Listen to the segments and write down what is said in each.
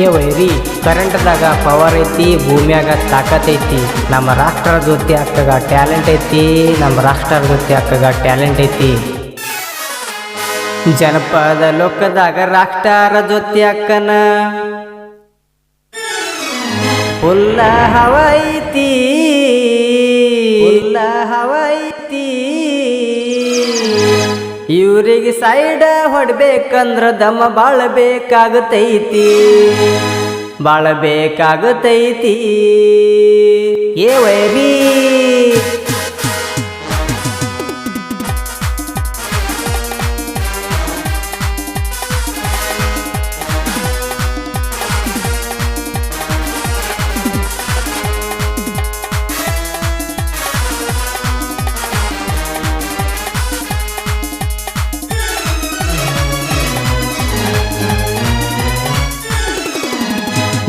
ವೈರಿ ಕರೆಂಟ್ದಾಗ ಪವರ್ ಐತಿ, ಭೂಮಿಯಾಗ ತಾಕತ್ ಐತಿ. ನಮ್ಮ ರಾಷ್ಟ್ರ ಜೊತೆ ಅಕ್ಕಗ ಟ್ಯಾಲೆಂಟ್ ಐತಿ, ನಮ್ಮ ರಾಷ್ಟ್ರ ಜೊತೆ ಅಕ್ಕಗ ಟ್ಯಾಲೆಂಟ್ ಐತಿ. ಜನಪದ ಲೋಕದಾಗ ರಾಷ್ಟ್ರ ಜೊತೆ ಅಕ್ಕನ ಹುಲ್ಲ ಹವೈತಿ ಹುಲ್ಲ ಹವೈತಿ ಇವ್ರಿಗೆ ಸೈಡ್ ಹೊಡ್ಬೇಕಂದ್ರ ದಮ ಬಾಳ ಬೇಕಾಗತೈತಿ. ಬಾಳ ಬೇಕಾಗತೈತಿ. ಏ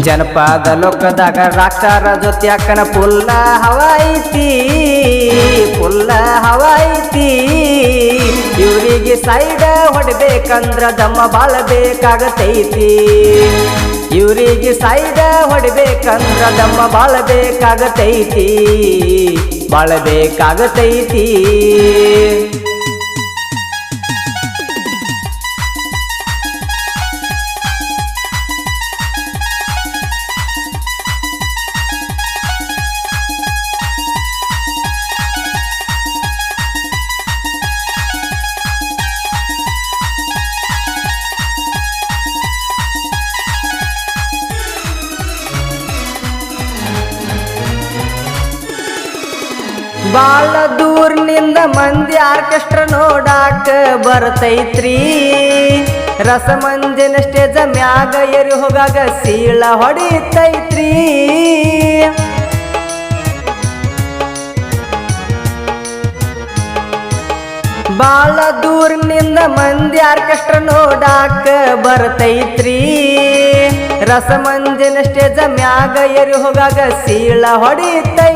ಜನಪದ ಲೋಕದಾಗ ರಾಕ್ಷಾರ ಜೊತೆ ಅಕ್ಕನ ಪುಲ್ಲ ಹವಾಯಿತಿ ಪುಲ್ಲ ಹವಾಯಿತಿ. ಇವರಿಗೆ ಸೈಡ ಹೊಡ್ಬೇಕಂದ್ರ ದಮ್ಮ ಬಾಳ ಬೇಕಾಗತೈತಿ ಇವರಿಗೆ ಸೈಡ ಹೊಡ್ಬೇಕಂದ್ರ ದಮ್ಮ ಬಾಳ ಬೇಕಾಗತೈತಿ ಬಾಳ ಬೇಕಾಗತೈತಿ ಬಾಳ ದೂರ್ನಿಂದ ಮಂದಿ ಆರ್ಕೆಸ್ಟ್ರ ನೋಡಾಕ ಬರ್ತೈತ್ರಿ. ರಸಮಂಜನ ಸ್ಟೇಜ ಮ್ಯಾಗ ಏರಿ ಹೋಗಾಗ ಸೀಳ ಹೊಡಿತೈತ್ರಿ. ಬಾಳ ದೂರ್ನಿಂದ ಮಂದಿ ಆರ್ಕೆಸ್ಟ್ರ ನೋಡಾಕ ಬರ್ತೈತ್ರಿ. ರಸಮಂಜನ ಸ್ಟೇಜ ಮ್ಯಾಗ ಏರಿ ಹೋಗಾಗ ಸೀಳ ಹೊಡಿತೈತ್ರಿ.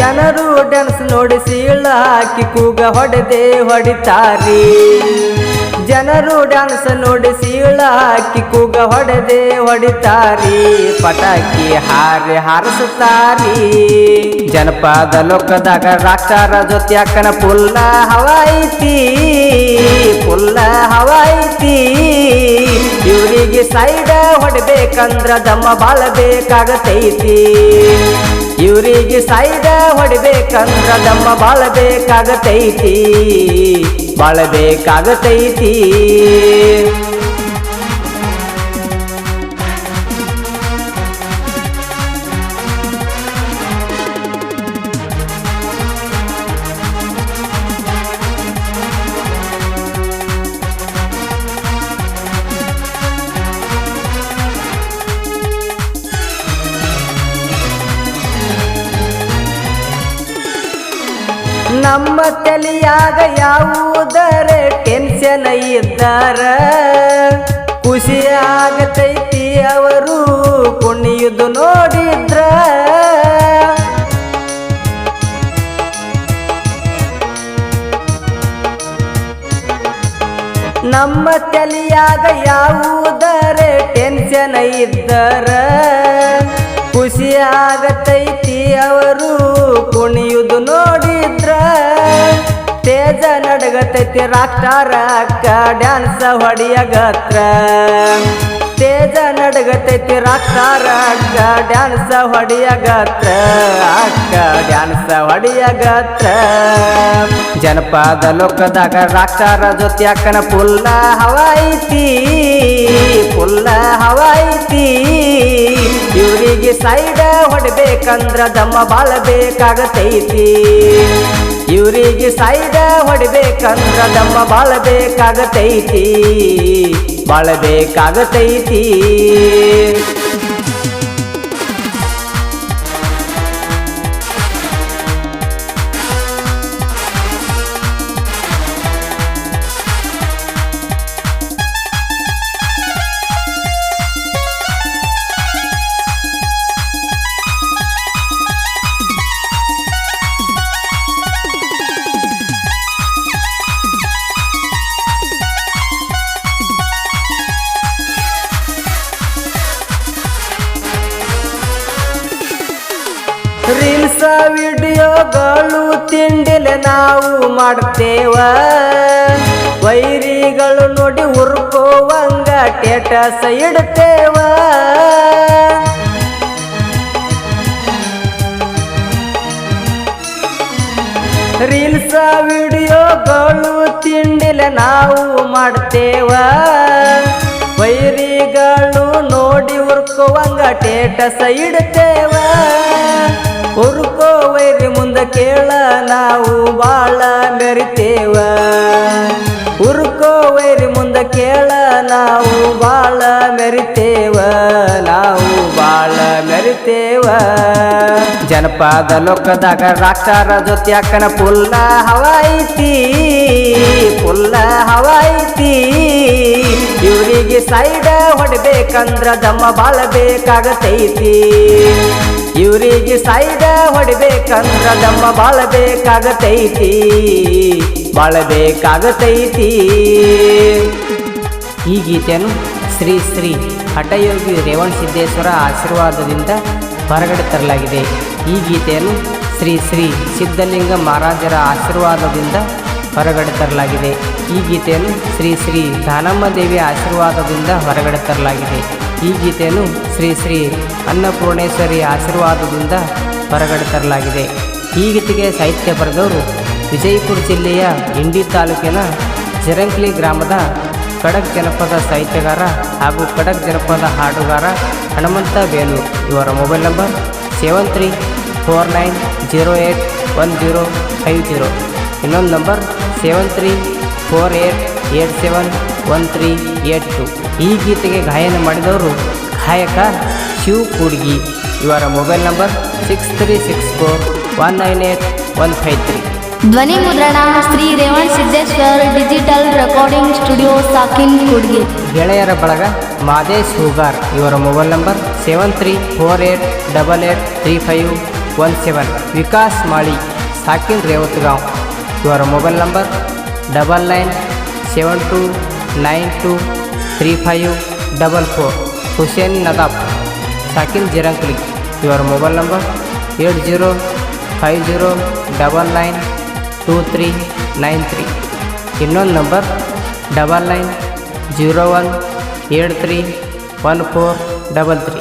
ಜನರು ಡ್ಯಾನ್ಸ್ ನೋಡಿ ಸೀಳ ಹಾಕಿ ಕೂಗ ಹೊಡೆದೆ ಹೊಡಿತಾರಿ. ಜನರು ಡ್ಯಾನ್ಸ್ ನೋಡಿ ಸೀಳ ಹಾಕಿ ಕೂಗ ಹೊಡೆದೆ ಹೊಡಿತಾರಿ. ಪಟಾಕಿ ಹಾರಿ ಹಾರಿಸುತ್ತಾರಿ. ಜನಪದ ಲೋಕದಾಗ ರಾಕ್ಷರ ಜೊತೆ ಅಕ್ಕನ ಪುಲ್ಲ ಹವಾಯಿತಿ ಪುಲ್ಲ ಹವಾಯಿತಿ. ಇವರಿಗೆ ಸೈಡ್ ಹೊಡಬೇಕಂದ್ರ ದಮ್ಮ ಬಾಳ ಬೇಕಾಗತೈತಿ ಇವರಿಗೆ ಸೈಡ್ ಹೊಡಿಬೇಕಂದ್ರ ನಮ್ಮ ಬಾಳ ಬೇಕಾಗತೈತಿ ಬಾಳ ಬೇಕಾಗತೈತಿ ನಮ್ಮ ತಲೆಯಾಗ ಯಾವುದರ ಟೆನ್ಷನ್ ಇದ್ದಾರ? ಖುಷಿ ಆಗತೈತಿ ಅವರು, ಕುಣಿಯುದು ನೋಡಿದ್ರ? ನಮ್ಮ ತಲೆಯಾಗ ಯಾವುದರ ಟೆನ್ಷನ್ ಇದ್ದಾರ? ಖುಷಿ ಆಗತೈತಿ ಅವರು, ಕುಣಿಯುದು ನೋಡಿದ್ರ? ತೇಜ ನಡಗತೈತಿ ರಾಕ್ಟಾರ ಅಕ್ಕ ಡ್ಯಾನ್ಸ್ ಹೊಡಿಯಗತ್ರ ತೇಜ ನಡಗತೈತಿ ರಾಕ್ಟಾರ ಅಕ್ಕ ಡ್ಯಾನ್ಸ್ ಹೊಡಿಯಗತ್ರ ಅಕ್ಕ ಡ್ಯಾನ್ಸ್ ಹೊಡಿಯಗತ್ರ ಜನಪದ ಲೋಕದಾಗ ರಾಕ್ಷಾರ ಜೊತೆ ಅಕ್ಕನ ಪುಲ್ಲ ಹವಾಯಿತಿ ಪುಲ್ಲ ಹವಾಯಿತಿ. ಇವರಿಗೆ ಸೈಡ್ ಹೊಡಿಬೇಕಂದ್ರ ದಮ್ಮ ಬಾಳ ಬೇಕಾಗತೈತಿ ಇವರಿಗೆ ಸಾಯ್ದ ಹೊಡಿಬೇಕಂದ್ರ ದಮ್ಮ ಬಾಳ ಬೇಕಾಗತೈತಿ ಬಾಳ ಬೇಕಾಗತೈತಿ ನಾವು ಮಾಡ್ತೇವ? ವೈರಿಗಳು ನೋಡಿ ಹುರ್ಕೋವಂಗ ಟೇಟಸ್ ಇಡ್ತೇವ? ರೀಲ್ಸ, ವಿಡಿಯೋಗಳು ತಿಂಡಿಲೆ ನಾವು ಮಾಡ್ತೇವ? ವೈರಿಗಳು ನೋಡಿ ಹುರ್ಕೋವಂಗ ಟೇಟಸ್ ಇಡ್ತೇವ? ಹುರ್ಕೋ ವೈರಿ ಮುಂದೆ ಕೇಳ, ನಾವು ಬಾಳ ಮೆರಿತೇವ. ಹುರ್ಕೋ ವೈರಿ ಮುಂದೆ ಕೇಳ, ನಾವು ಬಾಳ ಮೆರಿತೇವ. ನಾವು ಬಾಳ ಮೆರಿತೇವ. ಜನಪದ ಲೋಕದಾಗ ರಾಕ್ಷಾರ ಜೊತೆ ಅಕ್ಕನ ಪುಲ್ಲ ಹವಾಯಿತಿ ಪುಲ್ಲ ಹವಾಯಿತಿ ಇವರಿಗೆ ಸೈಡ ಹೊಡಬೇಕಂದ್ರ ದಮ್ಮ ಬಾಳ ಬೇಕಾಗತೈತಿ ಇವರಿಗೆ ಸೈಡ ಹೊಡಬೇಕಂದ್ರ ದಮ್ಮ ಬಾಳ ಬೇಕಾಗತೈತಿ ಬಾಳ ಬೇಕಾಗತೈತಿ ಈ ಗೀತೆಯನ್ನು ಶ್ರೀ ಶ್ರೀ ಹಠಯೋಗಿ ರೇವಣ ಸಿದ್ದೇಶ್ವರ ಆಶೀರ್ವಾದದಿಂದ ಹೊರಗಡೆ ತರಲಾಗಿದೆ. ಈ ಗೀತೆಯನ್ನು ಶ್ರೀ ಶ್ರೀ ಸಿದ್ಧಲಿಂಗ ಮಹಾರಾಜರ ಆಶೀರ್ವಾದದಿಂದ ಹೊರಗಡೆ ತರಲಾಗಿದೆ. ಈ ಗೀತೆಯನ್ನು ಶ್ರೀ ಶ್ರೀ ದಾನಮ್ಮ ದೇವಿಯ ಆಶೀರ್ವಾದದಿಂದ ಹೊರಗಡೆ ತರಲಾಗಿದೆ. ಈ ಗೀತೆಯನ್ನು ಶ್ರೀ ಶ್ರೀ ಅನ್ನಪೂರ್ಣೇಶ್ವರಿ ಆಶೀರ್ವಾದದಿಂದ ಹೊರಗಡೆ ತರಲಾಗಿದೆ. ಈ ಗೀತೆಗೆ ಸಾಹಿತ್ಯ ಬರೆದವರು ವಿಜಯಪುರ ಜಿಲ್ಲೆಯ ಇಂಡಿ ತಾಲೂಕಿನ ಜರಂಕ್ಲಿ ಗ್ರಾಮದ ಕಡಕ್ ಜನಪದ ಸಾಹಿತ್ಯಗಾರ ಹಾಗೂ ಕಡಕ್ ಜನಪದ ಹಾಡುಗಾರ ಹನುಮಂತ ಬೇಲು. ಇವರ mobile number seven three four nine zero eight one zero five zero. ಇನ್ನೊಂದು number seven three four eight eight seven one three eight two ಈ ಗೀತೆಗೆ ಗಾಯನ ಮಾಡಿದವರು ಗಾಯಕ ಶಿವ್ ಕೂಡ್ಗಿ. ಇವರ mobile number six three six four one nine eight one five three ಧ್ವನಿ ಮುದ್ರಣ Shri Revan Siddeshwar digital recording studio ಸಾಕಿನ್ Kudgi. ಗೆಳೆಯರ ಬಳಗ ಮಾದೇಶ್ ಹೂಗಾರ್. ಇವರ mobile number seven three four eight double eight three five one seven Vikas Mali ಸಾಕಿನ್ Revatgaon. ಇವರ mobile number double nine seven two nine two three five double four Hussain Nadab ಸಾಕಿನ್ Jirankli ಇವರ mobile number eight zero five zero double nine two three nine three ಇನ್ನೊಂದು number double nine zero one eight three one four double three